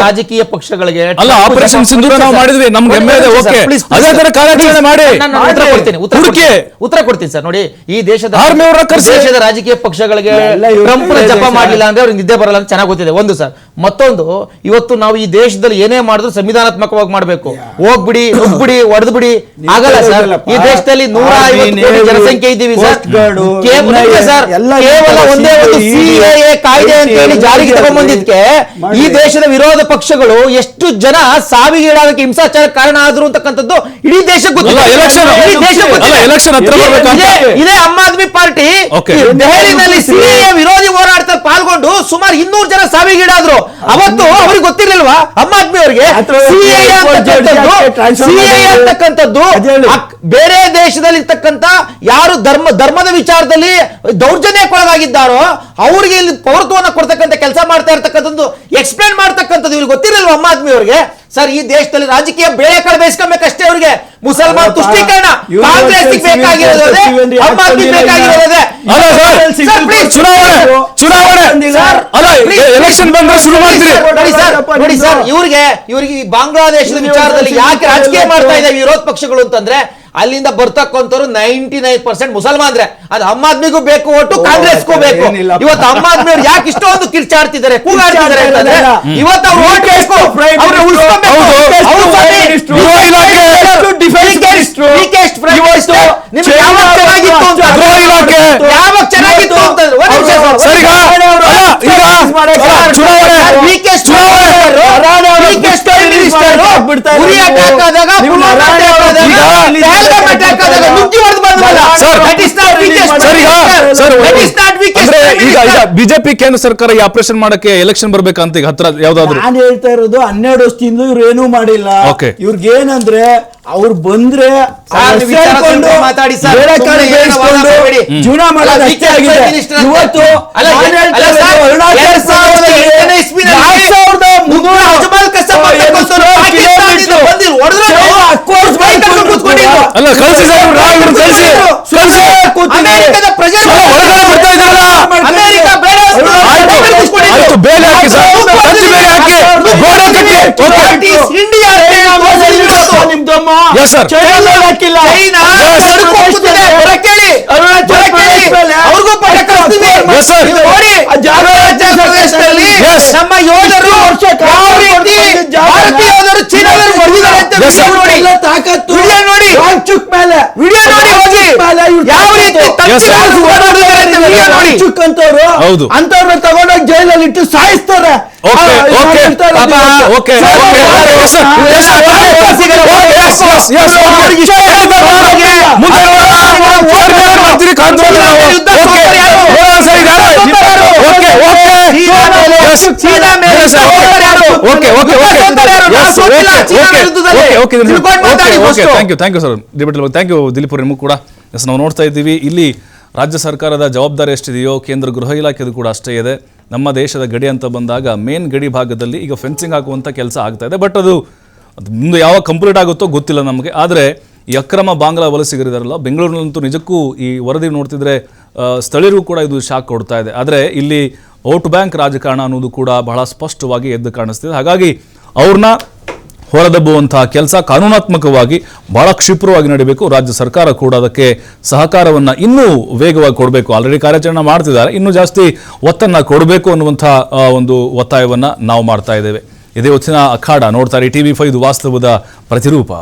ರಾಜಕೀಯ ಪಕ್ಷಗಳಿಗೆ ಅಲ್ಲ, ಆಪರೇಷನ್ ಜಪ- ಸಿಂಧೂರ ನಾವು ಸರ್, ಮಾಡಿದ್ವಿ, ನಮ್ಗೆ ಹೆಮ್ಮೆ ಇದೆ, ಓಕೆ. ಅದೇ ತರ ಕಾರ್ಯಾಚರಣೆ ಮಾಡಿ. ನಾನು ಉತ್ತರ ಮಾಡಿ. ಕೊಡ್ತೀನಿ ಉತ್ತರ. ಕೊಡ್ತೀನಿ. ಉತ್ತರ ಕೊಡ್ತೀನಿ ಸರ್ ನೋಡಿ ಈ ದೇಶದ ದೇಶದ ರಾಜಕೀಯ ಪಕ್ಷಗಳಿಗೆ ಎಲ್ಲ ಇವ್ರ ಟ್ರಂಪ್ ಕೈಲೇ ಇದೆ ಜಪ ಮಾಡಲಿಲ್ಲ ಅಂದ್ರೆ ಅವ್ರಿಗೆ ನಿದ್ದೆ ಬರಲ್ಲ ಅಂತ ಚೆನ್ನಾಗಿ ಗೊತ್ತಿದೆ ಒಂದು ಸರ್ ಮತ್ತೊಂದು ಇವತ್ತು ನಾವು ಈ ದೇಶದಲ್ಲಿ ಏನೇ ಮಾಡಿದ್ರು ಸಂವಿಧಾನಾತ್ಮಕವಾಗಿ ಮಾಡಬೇಕು. ಹೋಗ್ಬಿಡಿ ನುಗ್ಬಿಡಿ ಹೊಡೆದ್ಬಿಡಿ ಆಗಲ್ಲ ಸರ್. ಈ ದೇಶದಲ್ಲಿ ನೂರ ಐವತ್ತು ಕೋಟಿ ಜನಸಂಖ್ಯೆ ಇದ್ದೀವಿ ಸರ್. ಕೇವಲ. ಒಂದೇ ಒಂದು ಸಿಎ ಸಿಎಎ ಕಾಯ್ದೆ ಅಂತ ಹೇಳಿ ಜಾರಿಗೆ ತಗೊಂಡ್ಬಂದಿದ್ಕೆ ಈ ದೇಶದ ವಿರೋಧ ಪಕ್ಷಗಳು ಎಷ್ಟು ಜನ ಸಾವಿಗೀಡಾದಕ್ಕೆ ಹಿಂಸಾಚಾರಕ್ಕೆ ಕಾರಣ ಆದ್ರು ಅಂತಕ್ಕಂಥದ್ದು ಇಡೀ ದೇಶಕ್ಕೆ ಗೊತ್ತಿಲ್ಲ. ಇಡೀ ಇದೇ- ಆಮ್ ಆದ್ಮಿ ಪಾರ್ಟಿ. ದೆಹಲಿನಲ್ಲಿ ಸಿಎಎ ವಿರೋಧಿ ಪಾಲ್ಗೊಂಡು ಸುಮಾರು ಇನ್ನೂರು ಜನ ಸಾವಿಗೀಡಾದ್ರು. ಅವತ್ತು ಅವ್ರಿಗೆ ಗೊತ್ತಿರ್ಲಿಲ್ವಾ? ಅಮ್ಮ ಆದ್ಮಿ ಅವರಿಗೆ ಅಂತಕ್ಕಂಥದ್ದು ಬೇರೆ ದೇಶದಲ್ಲಿ ಇರ್ತಕ್ಕಂಥ ಯಾರು ಧರ್ಮ ಧರ್ಮದ ವಿಚಾರದಲ್ಲಿ ದೌರ್ಜನ್ಯಕ್ಕೊಳಗಾಗಿದ್ದಾರೋ ಅವ್ರಿಗೆ ಇಲ್ಲಿ ಪೌರತ್ವವನ್ನು ಕೊಡ್ತಕ್ಕಂತ ಕೆಲಸ ಮಾಡ್ತಾ ಇರ್ತಕ್ಕಂಥದ್ದು ಎಕ್ಸ್ಪ್ಲೇನ್ ಮಾಡ್ತಕ್ಕಂಥದ್ದು ಇವ್ರಿಗೆ ಗೊತ್ತಿರಲಿಲ್ವಾ ಅಮ್ಮ ಆದ್ಮಿ ಅವರಿಗೆ ಸರ್ ಈ ದೇಶದಲ್ಲಿ ರಾಜಕೀಯ ಬೇಳೆ ಕಾಳು ಬೇಯಿಸ್ಕೊಬೇಕಷ್ಟೇ ಅವ್ರಿಗೆ. ಮುಸಲ್ಮಾನ್ ತುಷ್ಟೀಕರಣ ಕಾಂಗ್ರೆಸ್ ಬೇಕಾಗಿರೋದು. ಎಲೆಕ್ಷನ್ ಬಂದ್ರೆ ಶುರು ಮಾಡ್ತೀರಿ. ಸರ್ ಇವ್ರಿಗೆ ಇವ್ರಿಗೆ ಬಾಂಗ್ಲಾದೇಶದ ವಿಚಾರದಲ್ಲಿ ಯಾಕೆ ರಾಜಕೀಯ ಮಾಡ್ತಾ ಇದ್ದಾವೆ ವಿರೋಧ ಪಕ್ಷಗಳು ಅಂತಂದ್ರೆ ಅಲ್ಲಿಂದ ಬರ್ತಕ್ಕಂಥವ್ರು ನೈಂಟಿ ನೈನ್ ಪರ್ಸೆಂಟ್ ಮುಸಲ್ಮಾನ್ರೆ. ಅದು ಅಮ್ಮ ಆದ್ಮಿಗೂ ಬೇಕು ಒಟ್ಟು ಕಾಂಗ್ರೆಸ್ಗೂ ಬೇಕು. ಇವತ್ತು ಅಮ್ಮ ಆದ್ಮಿ ಅವ್ರು ಯಾಕೆ ಇಷ್ಟೊಂದು ಕಿರ್ಚಾಡ್ತಿದ್ದಾರೆ ಕೂಗಾಡ್ತಿದ್ದಾರೆ ಅಂತಂದ್ರೆ ಇವತ್ತು ಅವ್ರು ಓಟ್ ಬೇಕು. ಅವ್ರನ್ನ ಉಳಿಸ್ಕೊಬೇಕು. minister, ನಿಮ್ಗೆ ಯಾವಾಗ ಚೆನ್ನಾಗಿತ್ತು ಅಂತ ಗೃಹ ಇಲಾಖೆ, ಯಾವಾಗ ಚೆನ್ನಾಗಿತ್ತು ಅಂತ ಒಂದ್ ನಿಮಿಷ ಸರ್, ಒಂದ್ ಸರ್, ಈಗ ಚುನಾವಣೆ ಉರಿ attack ಆದಾಗ, ಪುಲ್ವಾಮಾ ಆದಾಗ, ನುಗ್ಗಿ ಹೊಡ್ದು ಬಂದ್ವಲ್ಲ. ಸರ್, ದಟ್ ಇಸ್ prime ಈಗ ಈಗ ಬಿಜೆಪಿ ಕೇಂದ್ರ ಸರ್ಕಾರ ಈ ಆಪರೇಷನ್ ಮಾಡಕ್ಕೆ ಎಲೆಕ್ಷನ್ ಬರ್ಬೇಕಂತ ಈಗ ಹತ್ರ ಯಾವ್ದಾದ್ರು ನಾನು ಹೇಳ್ತಾ ಇರೋದು ಹನ್ನೆರಡು ವರ್ಷದಿಂದ ಇವ್ರು ಏನೂ ಮಾಡಿಲ್ಲ Okay. ಇವ್ರಿಗೆ ಏನಂದ್ರೆ ಅವ್ರು ಬಂದ್ರೆ ಸರ್, ಅವ್ರ ನೀವು ವಿಚಾರ ಸೇರ್ಕೊಂಡು ಮಾತಾಡಿ ಸರ್. ಬೇರೆ ಕಡೆ ಸುಮ್ನೆ ಏನೋ ವಾದ ಬೇಯಿಸ್ಕೊಂಡು ಮಾಡಬೇಡಿ. ಜೀವನ ಮಾಡೋದು ಅಲ್ಲ, ಅಷ್ಟೇ weakest ಆಗಿದೆ prime ಅಂತ- ಇವತ್ತು ಅಲ್ಲ, ನಾನು ಅಲ್ಲ ಹೇಳ್ತಾ ಸರ್, ಇರೋದು ಅರುಣಾಚಲ ಎರಡ್ ಸಾವಿರದ ಪ್ರದೇಶದಲ್ಲಿ ಎಂಟನೇ ಇಸ್ವಿನಲ್ಲಿ ನಾಲ್ಕು ಸಾವಿರದ ಮುನ್ನೂರ ಅಜ್ಮಲ್ ಕಸಬ್ ಏನು ಅಂತಕ್ಕಂಥವ್ರು ಸಾವಿರ ಪಾಕಿಸ್ತಾನದಿಂದ ಕಿಲೋಮೀಟರ್ ಬಂದಿರು, ಹೊಡೆದ್ರು ನಾವು. ಅಕ್ಕೋರ್ಸ್ ಕೈ ಕಟ್ಕೊಂಡು ಕೂತ್ಕೊಂಡಿದ್ರು. ಅಲ್ಲ ಕಳಿಸಿ ಸರ್ ಇವ್ರು ನಾವು ಇವ್ರನ್ನ ಕಳಿಸಿ ಕಳಿಸಿ ನಿಮ್ದಮ್ಮ Yes, sir. ಚೈನಾ ಹಾಕಿಲ್ಲ ಚೈನಾ. ಬರಕ್ಕೇಳಿ. ಅರುಣಾಚಲ. ಪ್ರದೇಶದಲ್ಲಿ ಅವ್ರಿಗೂ ಪಟ್ಟ ಕಳಿಸ್ತೀವಿ. Yes, sir. ನೋಡಿ ಅರುಣಾಚಲ ಪ್ರದೇಶದಲ್ಲಿ. ನಮ್ಮ ಯೋಧರು ಯಾವ ರೀತಿ. ಭಾರತೀಯ ಯೋಧರು ಚೀನಾದಲ್ಲಿ ಹೊಡೆದಿದ್ದಾರೆ ಅಂತ ನೋಡಿ. ಎಲ್ಲ ತಾಕತ್ತು ವಿಡಿಯೋ ನೋಡಿ. ವಾಂಗ್ಚುಕ್ ಮೇಲೆ. ವಿಡಿಯೋ ನೋಡಿ ಹೋಗಿ. ಯಾವ ರೀತಿ ಅಂತ ವಿಡಿಯೋ ನೋಡಿ. ಚುಕ್ ಅಂತವ್ರು ಹೌದು. ಅಂತವ್ರನ್ನ ತಗೊಂಡೋಗಿ ಜೈಲಲ್ಲಿ ಇಟ್ಟು ಸಾಯಿಸ್ತಾರೆ. Okay okay okay sir, okay yes okay ಅವ್ರಿಗೆ. ಮುಂದೆ ಕಾಂತರಾಜ್ ನಾವು ಓಕೆ ಹೋರಾಟ sir okay okay China China ಮೇಲೆ ಎಸ್ ಸರ್ ಯಾರು? ಓಕೆ ಓಕೆ ಓಕೆ ಸೋತರು ಯಾರು? ನಾವು ಎಸ್ ಸೋತಿಲ್ಲ ಓಕೆ ಓಕೆ ಓಕೆ ಓಕೆ ತಿಳ್ಕೊಂಡು ಮಾತಾಡಿ okay thank you thank you sir debate thank you Dileep ಅವ್ರೆ ನಿಮಗೂ ಕೂಡ ಎಸ್ ನಾವು ನೋಡ್ತಾ ಇದ್ದೀವಿ ಇಲ್ಲಿ ರಾಜ್ಯ ಸರ್ಕಾರದ ಜವಾಬ್ದಾರಿ ಎಷ್ಟಿದೆಯೋ ಕೇಂದ್ರ ಗೃಹ ಇಲಾಖೆದು ಕೂಡ ಅಷ್ಟೇ ಇದೆ ನಮ್ಮ ದೇಶದ ಗಡಿ ಅಂತ ಬಂದಾಗ ಮೇನ್ ಗಡಿ ಭಾಗದಲ್ಲಿ ಈಗ ಫೆನ್ಸಿಂಗ್ ಹಾಕುವಂತ ಕೆಲಸ ಆಗ್ತಾ ಇದೆ ಬಟ್ ಅದು ಅದು ಮುಂದೆ ಯಾವಾಗ ಕಂಪ್ಲೀಟ್ ಆಗುತ್ತೋ ಗೊತ್ತಿಲ್ಲ ನಮಗೆ. ಆದರೆ ಈ ಅಕ್ರಮ ಬಾಂಗ್ಲಾ ವಲಸಿಗರಿದಾರಲ್ಲ ಬೆಂಗಳೂರಿನಲ್ಲಂತೂ ನಿಜಕ್ಕೂ ಈ ವರದಿ ನೋಡ್ತಿದ್ರೆ ಸ್ಥಳೀಯರಿಗೂ ಕೂಡ ಇದು ಶಾಕ್ ಕೊಡ್ತಾ ಇದೆ. ಆದರೆ ಇಲ್ಲಿ ವೋಟ್ ಬ್ಯಾಂಕ್ ರಾಜಕಾರಣ ಅನ್ನೋದು ಕೂಡ ಬಹಳ ಸ್ಪಷ್ಟವಾಗಿ ಎದ್ದು ಕಾಣಿಸ್ತಿದೆ. ಹಾಗಾಗಿ ಅವ್ರನ್ನ ಹೊರದಬ್ಬುವಂತಹ ಕೆಲಸ ಕಾನೂನಾತ್ಮಕವಾಗಿ ಬಹಳ ಕ್ಷಿಪ್ರವಾಗಿ ನಡೀಬೇಕು. ರಾಜ್ಯ ಸರ್ಕಾರ ಕೂಡ ಅದಕ್ಕೆ ಸಹಕಾರವನ್ನು ಇನ್ನೂ ವೇಗವಾಗಿ ಕೊಡಬೇಕು. ಆಲ್ರೆಡಿ ಕಾರ್ಯಾಚರಣೆ ಮಾಡ್ತಿದ್ದಾರೆ. ಇನ್ನೂ ಜಾಸ್ತಿ ಒತ್ತನ್ನು ಕೊಡಬೇಕು ಅನ್ನುವಂಥ ಒಂದು ಒತ್ತಾಯವನ್ನು ನಾವು ಮಾಡ್ತಾ ಇದ್ದೇವೆ. ಇದೇ ಹೊತ್ತಿನ ಅಖಾಡ ನೋಡ್ತಾರೆ ಟಿ ವಿ ಫೈವ್ ವಾಸ್ತವದ ಪ್ರತಿರೂಪ.